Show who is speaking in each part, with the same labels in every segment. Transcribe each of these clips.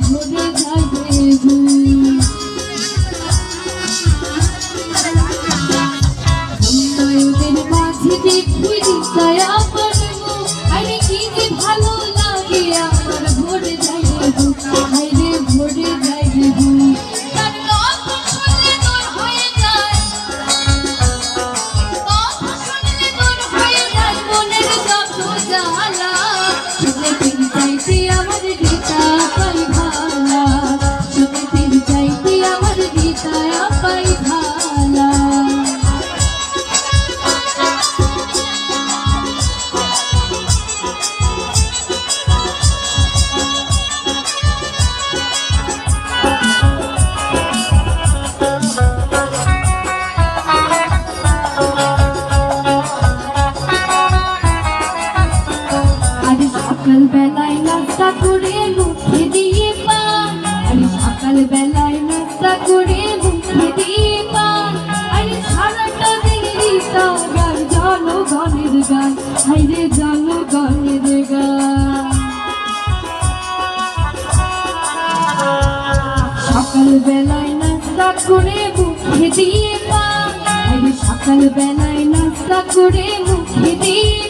Speaker 1: ভরে থাকে নয়নের মাঝে দেখি দয়া সকাল বেলায় নাস্তা করে মুখে দিয়ে পান আরে সকাল বেলায় নাস্তা করে মুখে দিয়ে পান আরে সারাটা দিনই তার জনগণের গান। আরে জনগণের গান। সকাল বেলায় নাস্তা করে মুখে দিয়ে পান সকাল বেলায় নাস্তা করে মুখে দিয়ে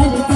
Speaker 1: Thank you.